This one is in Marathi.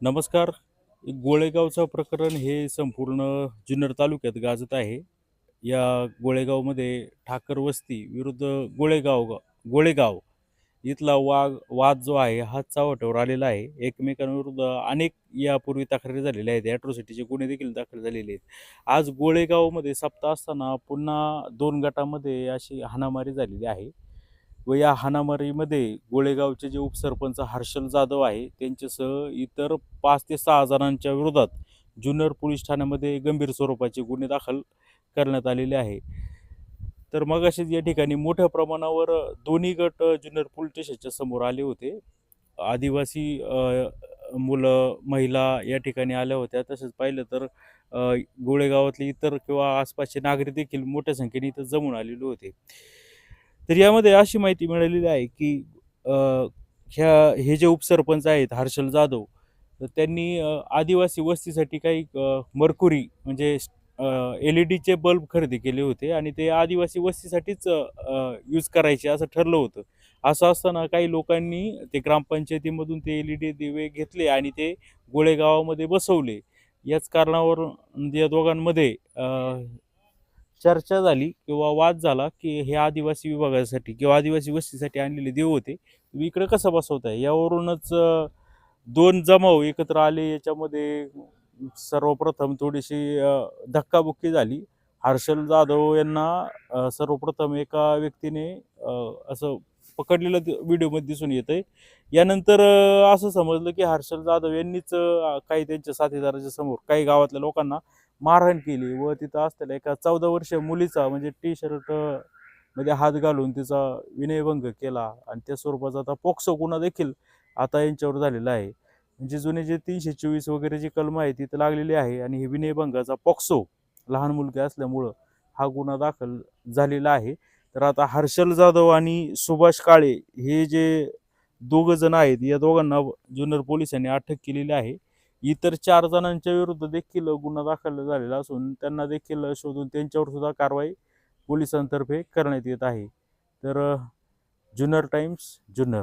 नमस्कार. गोळेगावचं प्रकरण हे संपूर्ण जुन्नर तालुक्यात गाजत आहे. या गोळेगावमध्ये ठाकर वस्ती विरुद्ध गोळेगाव गोळेगाव इथला वाघ वाद जो आहे हा चावटावर आलेला आहे. एकमेकांविरुद्ध अनेक यापूर्वी तक्रारी झालेल्या आहेत. ॲट्रोसिटीचे गुन्हे देखील दाखल झालेले आहेत. आज गोळेगावमध्ये सप्ताह असताना पुन्हा दोन गटामध्ये अशी हाणामारी झालेली आहे. व या हाणामारीमध्ये गोळेगावचे जे उपसरपंच हर्षल जाधव आहे त्यांच्यासह इतर पाच ते सहा जणांच्या विरोधात जुन्नर पोलीस ठाण्यामध्ये गंभीर स्वरूपाचे गुन्हे दाखल करण्यात आलेले आहे. तर मग असेच या ठिकाणी मोठ्या प्रमाणावर दोन्ही गट जुन्नर पोलीस स्टेशनच्या समोर आले होते. आदिवासी मुलं महिला या ठिकाणी आल्या होत्या. तसंच पाहिलं तर गोळेगावातले इतर किंवा आसपासचे नागरिक देखील मोठ्या संख्येने इथं जमून आलेले होते. तर यामध्ये अशी माहिती मिळालेली आहे की ह्या हे जे उपसरपंच आहेत हर्षल जाधव तर त्यांनी आदिवासी वस्तीसाठी काही मरकुरी म्हणजे एल ई डीचे बल्ब खरेदी केले होते आणि ते आदिवासी वस्तीसाठीच यूज करायचे असं ठरलं होतं. असं असताना काही लोकांनी ते ग्रामपंचायतीमधून ते एल ई डी दिवे घेतले आणि ते गोळेगावामध्ये बसवले. याच कारणावर या दोघांमध्ये चर्चा झाली किंवा वाद झाला की हे आदिवासी विभागासाठी किंवा आदिवासी वस्तीसाठी आणलेले देव होते. तुम्ही इकडे कसं बसवताय? यावरूनच दोन जमाव एकत्र आले याच्यामध्ये सर्वप्रथम थोडीशी धक्काबुक्की झाली. हर्षल जाधव यांना सर्वप्रथम एका व्यक्तीने असं पकडलेलं व्हिडिओमध्ये दिसून येत आहे यानंतर असं समजलं की हर्षल जाधव यांनीच काही त्यांच्या साथीदाराच्या समोर काही गावातल्या लोकांना मारहाण केली व तिथं असलेल्या एका चौदा वर्ष मुलीचा म्हणजे टी शर्टमध्ये हात घालून तिचा विनयभंग केला आणि त्या स्वरूपाचा आता पोक्सो गुन्हा देखील आता यांच्यावर झालेला आहे. म्हणजे जुने जे तीनशे चोवीस वगैरे जी कलम आहे तिथं लागलेली आहे आणि हे विनयभंगाचा पोक्सो लहान मुलगी असल्यामुळं हा गुन्हा दाखल झालेला आहे. तर आता हर्षल जाधव आणि सुभाष काळे हे जे दोघं जण आहेत या दोघांना जुन्नर पोलिसांनी अटक केलेली आहे. इतर चार जणांच्या विरुद्ध देखील गुन्हा दाखल झालेला असून त्यांना देखील शोधून त्यांच्यावर सुद्धा कारवाई पोलिसांतर्फे करण्यात येत आहे. तर जुन्नर टाइम्स जुन्नर.